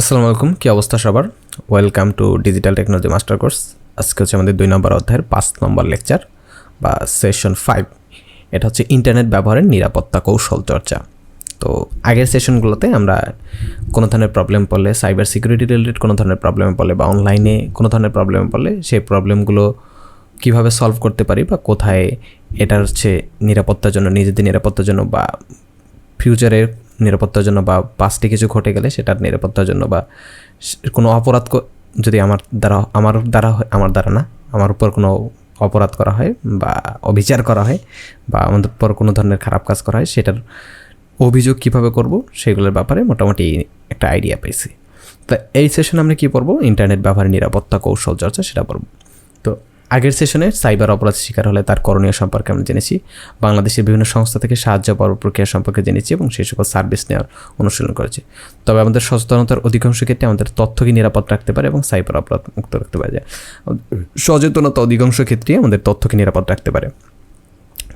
আসসালামু আলাইকুম, কী অবস্থা সবার? Welcome to digital technology master course আজকে হচ্ছে আমাদের দুই নম্বর অধ্যায়ের পাঁচ নম্বর লেকচার বা সেশন ফাইভ এটা হচ্ছে ইন্টারনেট ব্যবহারের নিরাপত্তা কৌশল চর্চা। তো আগের সেশনগুলোতে আমরা কোনো ধরনের প্রবলেম পড়লে সাইবার সিকিউরিটি রিলেটেড কোনো ধরনের প্রবলেমে পড়লে বা অনলাইনে কোনো ধরনের প্রবলেমে পড়লে, সেই প্রবলেমগুলো কীভাবে সলভ করতে পারি বা কোথায় এটা হচ্ছে নিরাপত্তার জন্য, নিজেদের নিরাপত্তার জন্য বা ফিউচারের নিরাপত্তার জন্য বা পাস্টে কিছু ঘটে গেলে সেটার নিরাপত্তার জন্য বা কোনো অপরাধ যদি আমার দ্বারা আমার দ্বারা আমার দ্বারা না, আমার উপর কোনো অপরাধ করা হয় বা অবিচার করা হয় বা আমাদের উপর কোনো ধরনের খারাপ কাজ করা হয়, সেটার অভিযোগ কীভাবে করব সেগুলোর ব্যাপারে মোটামুটি একটা আইডিয়া পেয়েছি। তা এই সেশনে আমরা কী পড়ব ইন্টারনেট ব্যবহারের নিরাপত্তা কৌশল চর্চা, সেটা পড়ব তো আগের সেশনে সাইবার অপরাধ শিকার হলে তার করণীয় সম্পর্কে আমরা জেনেছি। বাংলাদেশের বিভিন্ন সংস্থা থেকে সাহায্য পাওয়ার প্রক্রিয়া সম্পর্কে জেনেছি এবং সেই সকল সার্ভিস নেওয়ার অনুশীলন করেছি। তবে আমাদের সচেতনতার অধিকাংশ ক্ষেত্রে আমাদের তথ্যকে নিরাপদ রাখতে পারে এবং সাইবার অপরাধ মুক্ত রাখতে পারে? সচেতনতা অধিকাংশ ক্ষেত্রেই আমাদের তথ্যকে নিরাপদ রাখতে পারে?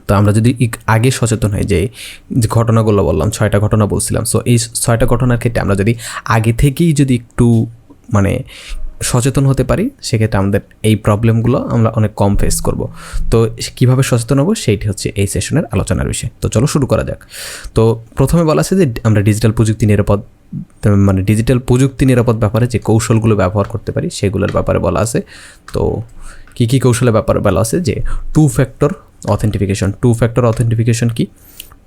তো আমরা যদি আগে সচেতন হই যে যে ঘটনাগুলো বললাম, ছয়টা ঘটনা বলছিলাম সো এই ছয়টা ঘটনার ক্ষেত্রে আমরা যদি আগে থেকেই যদি একটু মানে সচেতন হতে পারি, সেক্ষেত্রে আমাদের এই প্রবলেমগুলো আমরা অনেক কম ফেস করব। তো কীভাবে সচেতন হব সেইটি হচ্ছে এই সেশনের আলোচনার বিষয়। তো চলো শুরু করা যাক। তো প্রথমে বলা আছে যে আমরা ডিজিটাল প্রযুক্তি নিরাপদ মানে ডিজিটাল প্রযুক্তি নিরাপদ ব্যাপারে যে কৌশলগুলো ব্যবহার করতে পারি, সেগুলোর ব্যাপারে বলা আছে। তো কী কী কৌশলের ব্যাপারে বলা আছে যে two factor authentication two factor authentication কি?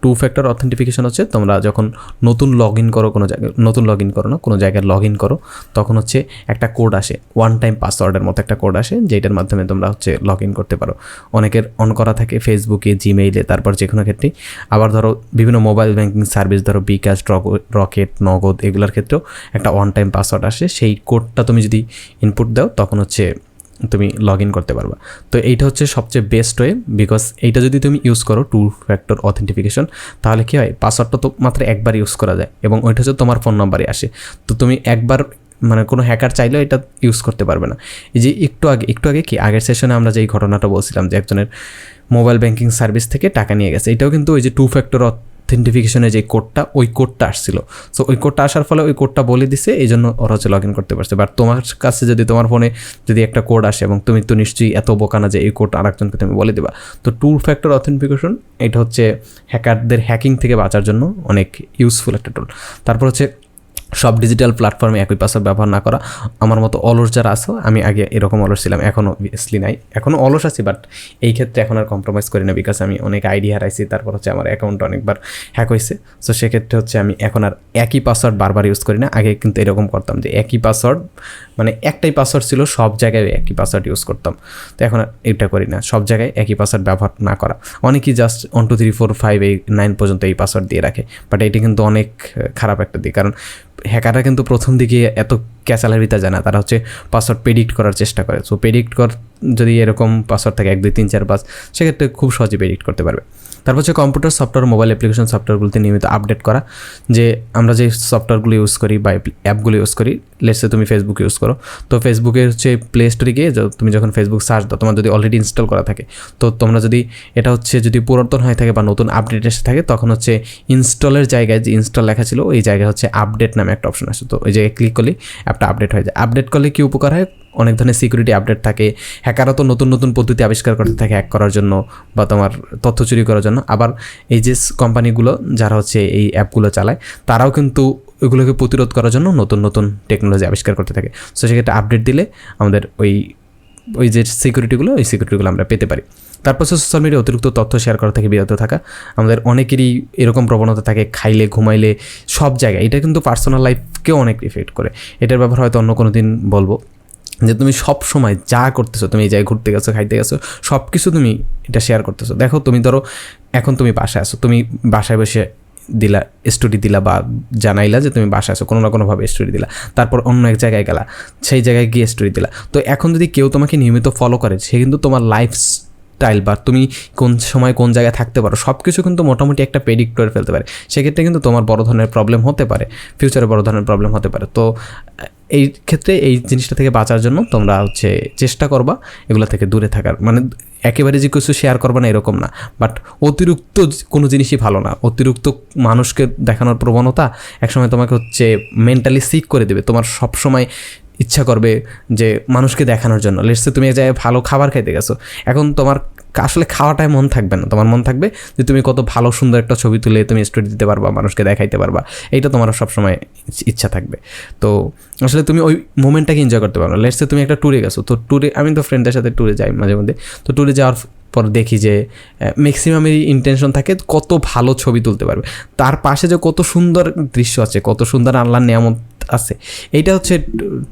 টু ফ্যাক্টর অথেন্টিফিকেশন হচ্ছে তোমরা যখন নতুন লগ ইন করো কোনো জায়গায়, নতুন লগ ইন করো না, কোনো জায়গায় লগ ইন করো, তখন হচ্ছে একটা কোড আসে ওয়ান টাইম পাসওয়ার্ডের মতো একটা কোড আসে, যেটার মাধ্যমে তোমরা হচ্ছে লগ ইন করতে পারো। অনেকের অন করা থাকে ফেসবুকে জিমেইলে তারপর যে কোনো ক্ষেত্রেই। আবার ধরো বিভিন্ন মোবাইল ব্যাঙ্কিং সার্ভিস ধরো বিকাশ রকেট নগদ এগুলোর ক্ষেত্রেও একটা ওয়ান টাইম পাসওয়ার্ড আসে। সেই কোডটা তুমি যদি ইনপুট দাও, তখন হচ্ছে তুমি লগ ইন করতে পারবা। তো এইটা হচ্ছে সবচেয়ে বেস্ট ওয়ে বিকজ এইটা যদি তুমি ইউজ করো টু ফ্যাক্টর অথেন্টিফিকেশন তাহলে কী হয়? পাসওয়ার্ডটা তো মাত্র একবার ইউজ করা যায় এবং ওইটা হচ্ছে তোমার ফোন নাম্বারে আসে। তো তুমি একবার মানে কোনো হ্যাকার চাইলেও এটা ইউজ করতে পারবে না। এই যে একটু আগে একটু আগে কি? আগের সেশনে আমরা যেই ঘটনাটা বলছিলাম যে একজনের মোবাইল ব্যাংকিং সার্ভিস থেকে টাকা নিয়ে গেছে, এটাও কিন্তু ওই যে টু ফ্যাক্টর অথেন্টিফিকেশনের যে কোডটা ওই কোডটা আসছিল। সো ওই কোডটা আসার ফলে ওই কোডটা বলে দিছে এই জন্য ওরা হচ্ছে লগ ইন করতে পারছে। বাট তোমার কাছে যদি তোমার ফোনে যদি একটা কোড আসে এবং তুমি তো নিশ্চয়ই এত বোকা না যে এই কোড আরেকজনকে তুমি বলে দেবা। তো টু ফ্যাক্টর অথেন্টিফিকেশন এটা হচ্ছে হ্যাকারদের হ্যাকিং থেকে বাঁচার জন্য অনেক ইউজফুল একটা টুল তারপর হচ্ছে সব ডিজিটাল প্ল্যাটফর্মে একই পাসওয়ার্ড ব্যবহার না করা। আমার মতো অলস যারা আসো আমি আগে এরকম অলস ছিলাম এখনও অবভিয়াসলি নাই। এখনও অলস আছি বাট এই ক্ষেত্রে এখন আর কম্প্রোমাইজ করি না বিকজ আমি অনেক আইডিয়া হারাইছি, তারপর হচ্ছে আমার অ্যাকাউন্ট অনেকবার হ্যাক হয়েছে সো সেক্ষেত্রে হচ্ছে আমি এখন আর একই পাসওয়ার্ড বারবার ইউজ করি না। আগে কিন্তু এরকম করতাম যে একই পাসওয়ার্ড মানে একটাই পাসওয়ার্ড ছিল, সব জায়গায় একই পাসওয়ার্ড ইউজ করতাম। তো এখন আর এটা করি না, সব জায়গায় একই পাসওয়ার্ড ব্যবহার না করা। অনেকেই just one two three four five এই নাইন পর্যন্ত এই পাসওয়ার্ড দিয়ে রাখে বাট এটি কিন্তু অনেক খারাপ একটা দিক। কারণ হ্যাকাররা কিন্তু প্রথম দিকে এত ক্যাচালারিতা জানা তারা হচ্ছে পাসওয়ার্ড প্রেডিক্ট করার চেষ্টা করে। সো প্রেডিক্ট কর, যদি এরকম পাসওয়ার্ড থাকে, এক, দুই, তিন, চার, পাঁচ, সেক্ষেত্রে খুব সহজে প্রেডিক্ট করতে পারবে। তারপর হচ্ছে কম্পিউটার সফটওয়্যার মোবাইল অ্যাপ্লিকেশন সফটওয়্যারগুলোতে নিয়মিত আপডেট করা, যে আমরা যে সফটওয়্যারগুলো ইউজ করি বা অ্যাপগুলো ইউজ করি লেটসে তুমি ফেসবুক ইউজ করো, তো ফেসবুকে হচ্ছে প্লে স্টোরে গিয়ে তুমি যখন ফেসবুক সার্চ দাও, তোমার যদি অলরেডি ইনস্টল করা থাকে, তো তোমরা যদি এটা হচ্ছে যদি পুরাতন হয়ে থাকে বা নতুন আপডেট এসে থাকে, তখন হচ্ছে ইনস্টলের জায়গায় যে ইনস্টল লেখা ছিল, ওই জায়গায় হচ্ছে আপডেট নামে একটা অপশন আসে। তো ওই জায়গায় ক্লিক করলে অ্যাপটা আপডেট হয়ে যায়। আপডেট করলে কি উপকার হয়? অনেক ধরনের সিকিউরিটি আপডেট থাকে। হ্যাকারও তো নতুন নতুন পদ্ধতি আবিষ্কার করতে থাকে হ্যাক করার জন্য বা তোমার তথ্য চুরি করার জন্য। আবার এই যে কোম্পানিগুলো যারা হচ্ছে এই অ্যাপগুলো চালায়, তারাও কিন্তু ওইগুলোকে প্রতিরোধ করার জন্য নতুন নতুন টেকনোলজি আবিষ্কার করতে থাকে। সো সেক্ষেত্রে আপডেট দিলে আমাদের ওই ওই যে সিকিউরিটিগুলো ওই সিকিউরিটিগুলো আমরা পেতে পারি। তারপর সোশ্যাল মিডিয়া অতিরিক্ত তথ্য শেয়ার করা থেকে বিরত থাকা, আমাদের অনেকেরই এরকম প্রবণতা থাকে, খাইলে, ঘুমাইলে, সব জায়গায়। এটা কিন্তু পার্সোনাল লাইফকেও অনেক ইফেক্ট করে। এটার ব্যাপার হয়তো অন্য কোনো দিন বলব। যে তুমি সব সময় যা করতেছো, তুমি এই জায়গায় ঘুরতে গেছো, খাইতে গেছো সব কিছু তুমি এটা শেয়ার করতেছো। দেখো, তুমি ধরো, এখন তুমি বাসায় আসো তুমি বাসায় বসে দিলা স্টোরি দিলা বা জানাইলা যে তুমি বাসা আছো, কোনো না কোনোভাবে স্টোরি দিলা। তারপর অন্য এক জায়গায় গেলা, সেই জায়গায় গিয়ে স্টোরি দিলা। তো এখন যদি কেউ তোমাকে নিয়মিত ফলো করে, সে কিন্তু তোমার লাইফ লাইফস্টাইল বা তুমি কোন সময় কোন জায়গায় থাকতে পারো সব কিছু কিন্তু মোটামুটি একটা প্রেডিক্ট করে ফেলতে পারে। সেক্ষেত্রে কিন্তু তোমার বড় ধরনের প্রবলেম হতে পারে ফিউচারে বড় ধরনের প্রবলেম হতে পারে। তো, এই ক্ষেত্রে এই জিনিসটা থেকে বাঁচার জন্য তোমরা হচ্ছে চেষ্টা করবা এগুলো থেকে দূরে থাকার। মানে একেবারে যে কিছু শেয়ার করবে না এরকম না। বাট অতিরিক্ত কোনো জিনিসই ভালো না। অতিরিক্ত মানুষকে দেখানোর প্রবণতা একসময় তোমাকে হচ্ছে মেন্টালি সিক করে দেবে। তোমার সবসময় ইচ্ছা করবে যে মানুষকে দেখানোর জন্য। লেটসে তুমি এক জায়গায় ভালো খাবার খাইতে গেছো। এখন তোমার আসলে খাওয়াটায় মন থাকবে না। তোমার মন থাকবে যে তুমি কত ভালো, সুন্দর একটা ছবি তুলে তুমি স্টোরি দিতে পারবা, মানুষকে দেখাইতে পারবা। এইটা তোমার সবসময় ইচ্ছা থাকবে। তো আসলে তুমি ওই মোমেন্টটাকে এনজয় করতে পারো। লেটসে তুমি একটা ট্যুরে গেছো, তো ট্যুরে আমি তো ফ্রেন্ডের সাথে ট্যুরে যাই মাঝে মধ্যে। তো ট্যুরে যাওয়ার পর দেখি যে ম্যাক্সিমামেরই ইন্টেনশন থাকে কত ভালো ছবি তুলতে পারবে। তার পাশে যে কত সুন্দর দৃশ্য আছে, কত সুন্দর আল্লাহর নিয়ামত আছে। এইটা হচ্ছে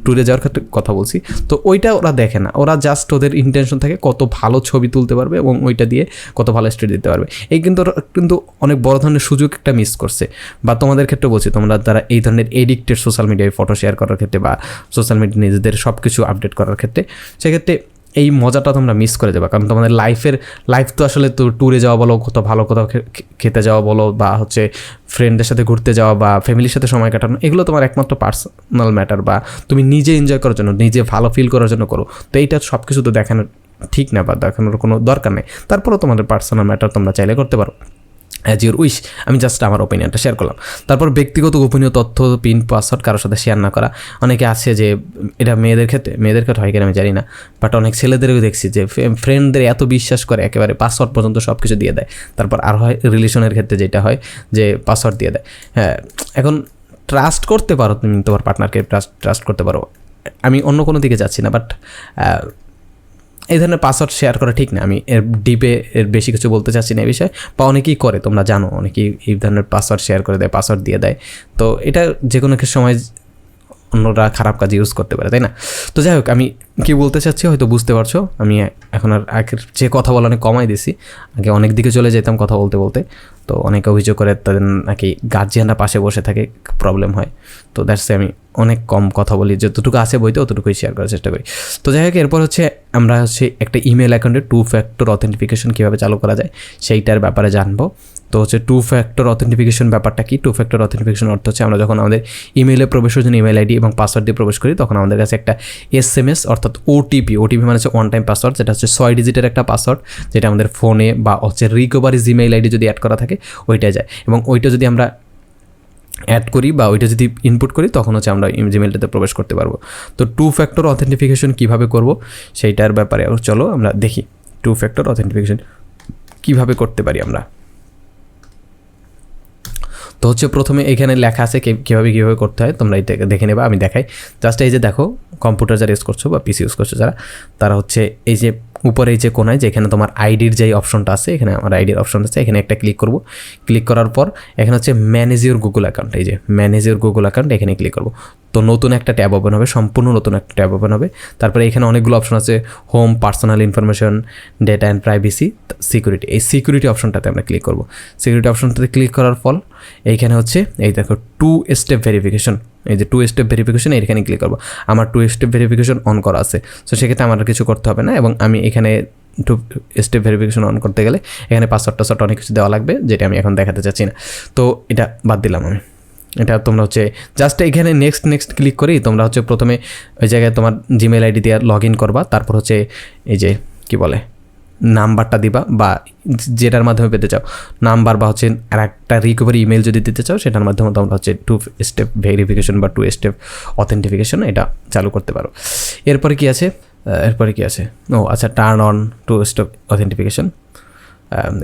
ট্যুরে যাওয়ার ক্ষেত্রে কথা বলছি। তো ওইটা ওরা দেখে না। ওরা জাস্ট ওদের ইন্টেনশন থাকে কত ভালো ছবি তুলতে পারবে এবং ওইটা দিয়ে কত ভালো স্টোরি দিতে পারবে। এই কিন্তু কিন্তু অনেক বড় ধরনের সুযোগ একটা মিস করছে। বা তোমাদের ক্ষেত্রে বলছি, তোমরা তারা এই ধরনের এডিক্টেড সোশ্যাল মিডিয়ায় ফটো শেয়ার করার ক্ষেত্রে বা সোশ্যাল মিডিয়া নিজেদের সব কিছু আপডেট করার ক্ষেত্রে, সেক্ষেত্রে এই মজাটা তোমরা মিস করে যাবে। কারণ তোমাদের লাইফের লাইফ তো আসলে তো ট্যুরে যাওয়া বলো, কোথাও ভালো কোথাও খেতে যাওয়া বলো, বা হচ্ছে ফ্রেন্ডের সাথে ঘুরতে যাওয়া, বা ফ্যামিলির সাথে সময় কাটানো, এগুলো তোমার একমাত্র পার্সোনাল ম্যাটার বা তুমি নিজে এনজয় করার জন্য, নিজে ভালো ফিল করার জন্য করো। তো এইটা সব কিছু তো দেখানোর ঠিক না, বা দেখানোর কোনো দরকার নেই। তারপরেও তোমাদের পার্সোনাল ম্যাটার তোমরা চাইলে করতে পারো। অ্যাজ ইউর উইশ আমি জাস্ট আমার ওপিনিয়নটা শেয়ার করলাম। তারপর ব্যক্তিগত গোপনীয় তথ্য পিন পাসওয়ার্ড কারোর সাথে শেয়ার না করা। অনেকে আছে যে, এটা মেয়েদের ক্ষেত্রে মেয়েদের ক্ষেত্রে হয় কিনা আমি জানি না। বাট অনেক ছেলেদেরও দেখছি যে ফ্রেন্ডদের এত বিশ্বাস করে, একেবারে পাসওয়ার্ড পর্যন্ত সব কিছু দিয়ে দেয়। তারপর আর হয় রিলেশনের ক্ষেত্রে যেটা হয় যে পাসওয়ার্ড দিয়ে দেয়। হ্যাঁ এখন ট্রাস্ট করতে পারো তুমি তোমার পার্টনারকে ট্রাস্ট ট্রাস্ট করতে পারো। আমি অন্য কোনো দিকে যাচ্ছি না বাট এই ধরনের পাসওয়ার্ড শেয়ার করা ঠিক না। আমি এর ডিপে এর বেশি কিছু বলতে চাচ্ছি না এই বিষয়ে, বা অনেকেই করে, তোমরা জানো, অনেকেই এই ধরনের পাসওয়ার্ড শেয়ার করে দেয় পাসওয়ার্ড দিয়ে দেয়। তো এটা যে কোনো সময় অন্যরা খারাপ কাজে ইউজ করতে পারে, তাই না? তো যাই হোক, আমি কী বলতে চাচ্ছি হয়তো বুঝতে পারছ। আমি এখন আর আগের যে কথা বলা অনেক কমাই দিছি আগে অনেক দিকে চলে যেতাম কথা বলতে বলতে। তো অনেকে অভিযোগ করে তাদের নাকি গার্জিয়ানরা পাশে বসে থাকে প্রবলেম হয়। তো দ্যাটস আমি অনেক কম কথা বলি, যতটুকু আছে বইতে অতটুকুই শেয়ার করার চেষ্টা করি। তো যাই হোক, এরপর হচ্ছে আমরা হচ্ছে একটা ইমেল অ্যাকাউন্টে টু ফ্যাক্টর অথেন্টিফিকেশন কীভাবে চালু করা যায়, সেইটার ব্যাপারে জানব। তো হচ্ছে টু ফ্যাক্টর অথেন্টিফিকেশন ব্যাপারটা কি? টু ফ্যাক্টর অথেন্টিফিকেশন অর্থ হচ্ছে আমরা যখন আমাদের ইমেলে প্রবেশের জন্য ইমেল আইডি এবং পাসওয়ার্ড দিয়ে প্রবেশ করি, তখন আমাদের কাছে একটা এস এম এস অর্থাৎ ওটিপি ওটিপি মানে হচ্ছে ওয়ান টাইম পাসওয়ার্ড যেটা হচ্ছে ছয় ডিজিটের একটা পাসওয়ার্ড যেটা আমাদের ফোনে বা হচ্ছে রিকভারি জিমেইল আইডি যদি অ্যাড করা থাকে, ওইটা যায়। এবং ওইটা যদি আমরা অ্যাড করি বা ওইটা যদি ইনপুট করি, তখন হচ্ছে আমরা জিমেলটাতে প্রবেশ করতে পারব। তো টু ফ্যাক্টর অথেন্টিফিকেশন কীভাবে করব? সেইটার ব্যাপারে চলো আমরা দেখি। টু ফ্যাক্টর অথেন্টিফিকেশন কীভাবে করতে পারি আমরা? তো হচ্ছে প্রথমে এখানে লেখা আছে কীভাবে কীভাবে করতে হয়, তোমরা এটা দেখে নেবা, আমি দেখাই। জাস্ট এই যে দেখো কম্পিউটার যারা ইউজ করছ বা পিসি ইউজ করছ যারা, তারা হচ্ছে এই যে উপরে যে কোনায় যেখানে তোমার আইডির যেই অপশনটা আছে, এখানে আমার আইডির অপশন আছে, এখানে একটা ক্লিক করব। ক্লিক করার পর এখানে হচ্ছে ম্যানেজ ইউর গুগল অ্যাকাউন্ট এই যে ম্যানেজ ইউর গুগল অ্যাকাউন্ট এখানে ক্লিক করব। তো নতুন একটা ট্যাব ওপেন হবে, সম্পূর্ণ নতুন একটা ট্যাব ওপেন হবে। তারপরে এখানে অনেকগুলো অপশন আছে home personal information data and privacy security এই সিকিউরিটি অপশনটাতে আমরা ক্লিক করব। সিকিউরিটি অপশনটাতে ক্লিক করার ফল এইখানে হচ্ছে, এই দেখো টু স্টেপ ভেরিফিকেশন এই যে টু স্টেপ ভেরিফিকেশন এখানে ক্লিক করব। আমার টু স্টেপ ভেরিফিকেশন অন করা আছে। সো সেক্ষেত্রে আমার কিছু করতে হবে না এবং আমি এখানে টু স্টেপ ভেরিফিকেশন অন করতে গেলে এখানে পাসওয়ার্ড টাসওয়ার্ড অনেক কিছু দেওয়া লাগবে যেটা আমি এখন দেখাতে চাচ্ছি না। তো, এটা বাদ দিলাম আমি। এটা তোমরা হচ্ছে জাস্ট এখানে নেক্সট নেক্সট ক্লিক করি তোমরা হচ্ছে প্রথমে ওই জায়গায় তোমার জিমেল আইডি দিয়ে লগ ইন করবা। তারপর হচ্ছে এই যে কি বলে? নাম্বারটা দিবা বা যেটার মাধ্যমে পেতে চাও। নাম্বার বা হচ্ছে আর একটা রিকভারি ইমেল যদি দিতে চাও, সেটার মাধ্যমে তোমরা হচ্ছে টু স্টেপ ভেরিফিকেশন বা টু স্টেপ অথেন্টিফিকেশন এটা চালু করতে পারো। এরপরে কি আছে? এরপরে কি আছে? ও আচ্ছা turn on two step authentication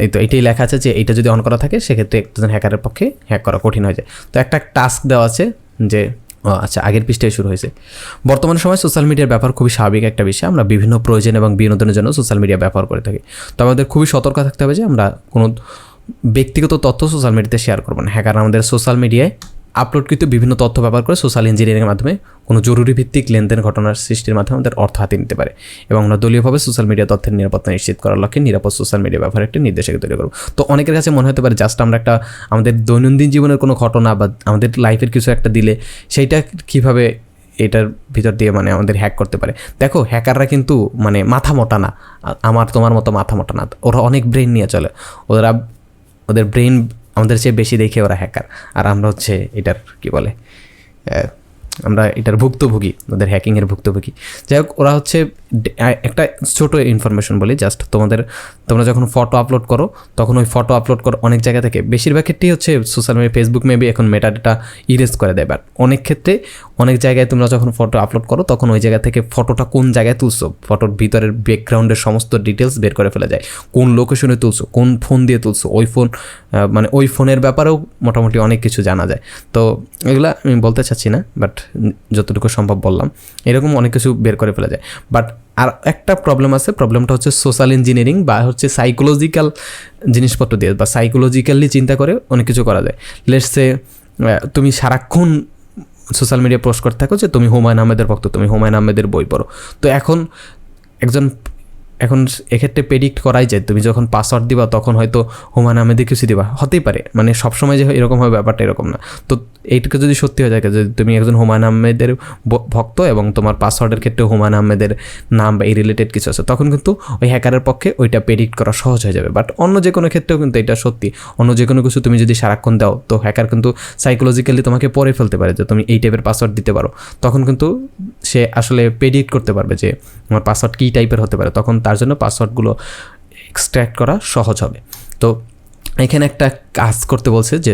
এই তো এটাই লেখা আছে যে এটা যদি অন করা থাকে, সেক্ষেত্রে একজন হ্যাকারের পক্ষে হ্যাক করা কঠিন হয়ে যায়। তো একটা টাস্ক দেওয়া আছে যে আচ্ছা আগের পৃষ্ঠায় শুরু হয়েছে। বর্তমান সময় সোশ্যাল মিডিয়ার ব্যাপার খুবই স্বাভাবিক একটা বিষয়। আমরা বিভিন্ন প্রয়োজন এবং বিনোদনের জন্য সোশ্যাল মিডিয়া ব্যবহার করে থাকি। তো আমাদের খুবই সতর্ক থাকতে হবে যে আমরা কোনো ব্যক্তিগত তথ্য সোশ্যাল মিডিয়াতে শেয়ার করব না। হ্যাঁ কারণ আমাদের সোশ্যাল মিডিয়ায় আপলোডকৃত বিভিন্ন তথ্য ব্যবহার করে সোশ্যাল ইঞ্জিনিয়ারিংয়ের মাধ্যমে কোনো জরুরি ভিত্তিক লেনদেন ঘটনার সৃষ্টির মাধ্যমে আমাদের অর্থ হাতে নিতে পারে। এবং আমরা দলীয়ভাবে সোশ্যাল মিডিয়া তথ্যের নিরাপত্তা নিশ্চিত করার লক্ষ্যে নিরাপদ সোশ্যাল মিডিয়া ব্যবহার একটি নির্দেশিকা তৈরি করব। তো অনেকের কাছে মনে হতে পারে জাস্ট আমরা একটা আমাদের দৈনন্দিন জীবনের কোনো ঘটনা বা আমাদের লাইফের কিছু একটা দিলে সেইটা কীভাবে এটার ভিতর দিয়ে মানে আমাদের হ্যাক করতে পারে। দেখো হ্যাকাররা কিন্তু মানে মাথা মোটা না। আমার তোমার মতো মাথা মোটা না। ওরা অনেক ব্রেন নিয়ে চলে। ওরা, ওদের ব্রেন আমাদের চেয়ে বেশি দেখে ওরা হ্যাকার আর আমরা হচ্ছে এটার কি বলে আমরা এটার ভুক্তভোগী, ওদের হ্যাকিংয়ের ভুক্তভোগী। যাই হোক, ওরা হচ্ছে একটা ছোট ইনফরমেশন বলি জাস্ট তোমাদের, তোমরা যখন ফটো আপলোড করো, তখন ওই ফটো আপলোড করো অনেক জায়গা থেকে, বেশিরভাগ ক্ষেত্রেই হচ্ছে সোশ্যাল মিডিয়া ফেসবুক মেবি এখন মেটা ডেটা ইরেজ করে দেয় বাট অনেক ক্ষেত্রে অনেক জায়গায় তোমরা যখন ফটো আপলোড করো, তখন ওই জায়গা থেকে ফটোটা কোন জায়গায় তুলছো ফটোর ভিতরের ব্যাকগ্রাউন্ডের সমস্ত ডিটেলস বের করে ফেলে যায়। কোন লোকেশনে তুলছো, কোন ফোন দিয়ে তুলছো, ওই ফোন মানে ওই ফোনের ব্যাপারেও মোটামুটি অনেক কিছু জানা যায়। তো এগুলা আমি বলতে চাচ্ছি না বাট যতটুকু সম্ভব বললাম। এরকম অনেক কিছু বের করে ফেলা যায়। বাট আর একটা প্রবলেম আছে প্রবলেমটা হচ্ছে সোশ্যাল ইঞ্জিনিয়ারিং বা হচ্ছে সাইকোলজিক্যাল জিনিসপত্র দিয়ে বা সাইকোলজিক্যালি চিন্তা করে অনেক কিছু করা যায়। লেটসে তুমি সারাক্ষণ সোশ্যাল মিডিয়া পোস্ট করতে থাকো যে তুমি হুমায়ুন আহমেদের ভক্ত, তুমি হুমায়ুন আহমেদের বই পড়ো। তো এখন একজন এখন এক্ষেত্রে প্রেডিক্ট করাই যায়। তুমি যখন পাসওয়ার্ড দিবা, তখন হয়তো হুমায়ুন আহমেদের কিছু দিবা। হতেই পারে। মানে সবসময় যে এরকম হয়, ব্যাপারটা এরকম না। তো এইটুকু যদি সত্যি হয়ে যায়, যে তুমি একজন হুমায়ুন আহমেদের ভক্ত এবং তোমার পাসওয়ার্ডের ক্ষেত্রে হুমায়ুন আহমেদের নাম বা এই রিলেটেড কিছু আছে, তখন কিন্তু ওই হ্যাকারের পক্ষে ওইটা প্রেডিক্ট করা সহজ হয়ে যাবে। বাট অন্য যে কোনো ক্ষেত্রেও কিন্তু এটা সত্যি। অন্য যে কোনো কিছু তুমি যদি সারাক্ষণ দাও, তো হ্যাকার কিন্তু সাইকোলজিক্যালি তোমাকে পরে ফেলতে পারে যে তুমি এই টাইপের পাসওয়ার্ড দিতে পারো। তখন কিন্তু সে আসলে প্রেডিক্ট করতে পারবে যে আমার পাসওয়ার্ড কী টাইপের হতে পারে। তখন তার জন্য পাসওয়ার্ডগুলো এক্সট্র্যাক্ট করা সহজ হবে। তো এখানে একটা কাজ করতে বলছে যে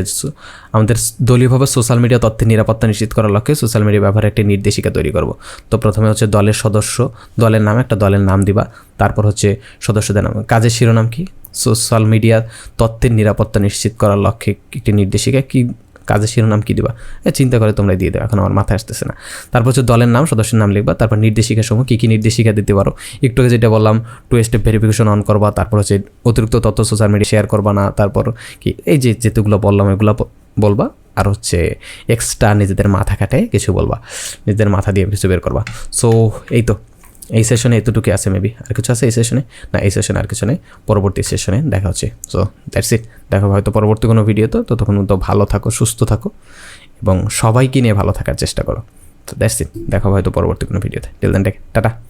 আমাদের দলীয়ভাবে সোশ্যাল মিডিয়া তথ্যের নিরাপত্তা নিশ্চিত করার লক্ষ্যে সোশ্যাল মিডিয়া ব্যবহারে একটি নির্দেশিকা তৈরি করব। তো প্রথমে হচ্ছে দলের সদস্য, দলের নাম একটা, দলের নাম দিবা, তারপর হচ্ছে সদস্যদের নাম। কাজের শিরোনাম কি? সোশ্যাল মিডিয়া তথ্যের নিরাপত্তা নিশ্চিত করার লক্ষ্যে একটি নির্দেশিকা কি কাজের শিরোনাম কী দিবা? চিন্তা করে তোমরা দিয়ে দেবে এখন আমার মাথায় আসতেছে না। তারপর হচ্ছে দলের নাম, সদস্যের নাম লিখবা, তারপর নির্দেশিকা সমূহ কী কী নির্দেশিকা দিতে পারো? একটু আগে যেটা বললাম টু স্টেপ ভেরিফিকেশন অন করবা, তারপর হচ্ছে অতিরিক্ত তথ্য সোশ্যাল মিডিয়া শেয়ার করবা না, তারপর কি, এই যে যেগুলো বললাম, এগুলো বলবা, আর হচ্ছে এক্সট্রা নিজেদের মাথা খাটায় কিছু বলবা, নিজেদের মাথা দিয়ে কিছু বের করবা। সো এই তো। এই সেশনে এতটুকু আছে মেবি আর কিছু আছে এই সেশনে না, এই সেশনে আর কিছু নেই। পরবর্তী সেশনে দেখা হচ্ছে। সো দ্যাটস ইট দেখো, হয়তো পরবর্তী কোনো ভিডিও তো তো তখন তো ভালো থাকো, সুস্থ থাকো এবং সবাইকে নিয়ে ভালো থাকার চেষ্টা করো। তো দ্যাটস ইট দেখো, হয়তো পরবর্তী কোনো ভিডিওতে টিল দেন টাটা